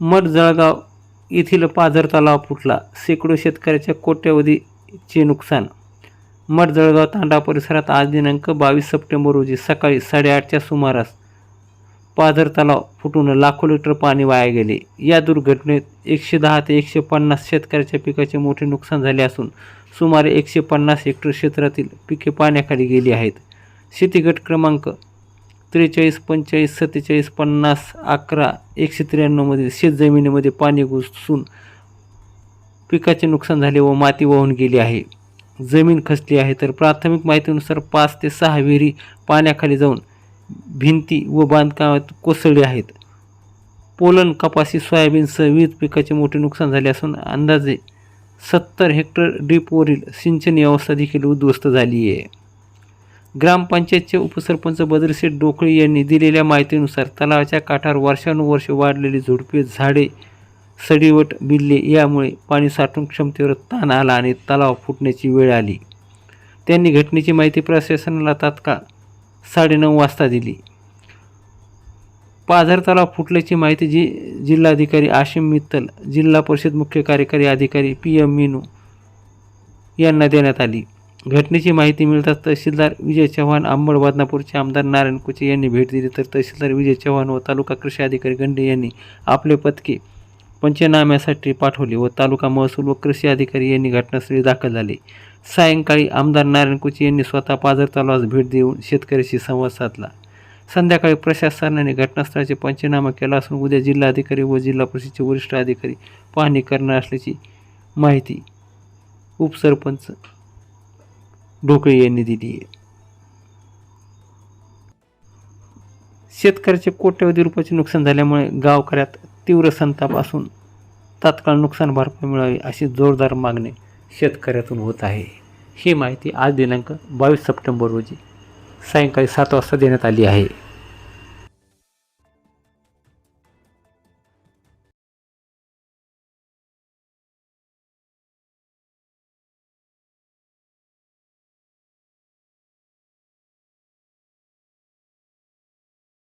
मठ जळगाव येथील पाझर तलाव फुटला. शेकडो शेतकऱ्याच्या कोट्यवधीचे नुकसान. मठ जळगाव तांडा परिसरात आज दिनांक बावीस सप्टेंबर रोजी सकाळी साडेआठच्या सुमारास पाझर तलाव फुटून लाखो लिटर पाणी वाया गेले. या दुर्घटनेत एकशे दहा ते एकशे पन्नास शेतकऱ्याच्या पिकाचे मोठे नुकसान झाले असून सुमारे एकशे पन्नास हेक्टर क्षेत्रातील पिके पाण्याखाली गेली आहेत. शेतीगट क्रमांक त्रेचाळीस पंचेचाळीस सत्तेचाळीस पन्नास अकरा एकशे त्र्याण्णवमध्ये शेतजमिनीमध्ये पाणी घुसून पिकाचे नुकसान झाले व माती वाहून गेली आहे. जमीन खचली आहे तर प्राथमिक माहितीनुसार पाच ते सहा विहिरी पाण्याखाली जाऊन भिंती व बांधकामात कोसळली आहेत. पोलन कपासी सोयाबीनसह विविध पिकाचे मोठे नुकसान झाले असून अंदाजे सत्तर हेक्टर डीपवरील सिंचन व्यवस्था देखील उद्ध्वस्त झाली आहे. ग्रामपंचायतचे उपसरपंच बद्रसेठ डोकळे यांनी दिलेल्या माहितीनुसार तलावाच्या काठावर वर्षानुवर्षे वाढलेली झुडपे झाडे सडीवट बिल्ले यामुळे पाणी साठवून क्षमतेवर ताण आला आणि तलाव फुटण्याची वेळ आली. त्यांनी घटनेची माहिती प्रशासनाला तात्काळ साडेनऊ वाजता दिली. पाझर तलाव फुटल्याची माहिती जी जिल्हाधिकारी आशिम मित्तल जिल्हा परिषद मुख्य कार्यकारी अधिकारी पी एम मीनू यांना देण्यात आली. घटनेची माहिती मिळताच तहसीलदार विजय चव्हाण आंबड बदनापूरचे आमदार नारायण कुचे यांनी भेट दिली. तर तहसीलदार विजय चव्हाण व तालुका कृषी अधिकारी गंडे यांनी आपले पथके पंचनाम्यासाठी पाठवले व तालुका महसूल व कृषी अधिकारी यांनी घटनास्थळी दाखल झाले. सायंकाळी आमदार नारायण कुचे यांनी स्वतः पाझर तलावास भेट देऊन शेतकऱ्याशी संवाद साधला. संध्याकाळी प्रशासनाने घटनास्थळाचे पंचनामा केला असून उद्या जिल्हाधिकारी व जिल्हा परिषदेचे वरिष्ठ अधिकारी पाहणी करणार असल्याची माहिती उपसरपंच ढोकळे यांनी दिली. आहे शेतकऱ्याचे कोट्यवधी रुपयाचे नुकसान झाल्यामुळे गावकऱ्यात तीव्र संताप असून तात्काळ नुकसान भरपाई मिळावी अशी जोरदार मागणी शेतकऱ्यातून होत आहे. ही माहिती आज दिनांक बावीस सप्टेंबर रोजी सायंकाळी सात वाजता देण्यात आली आहे.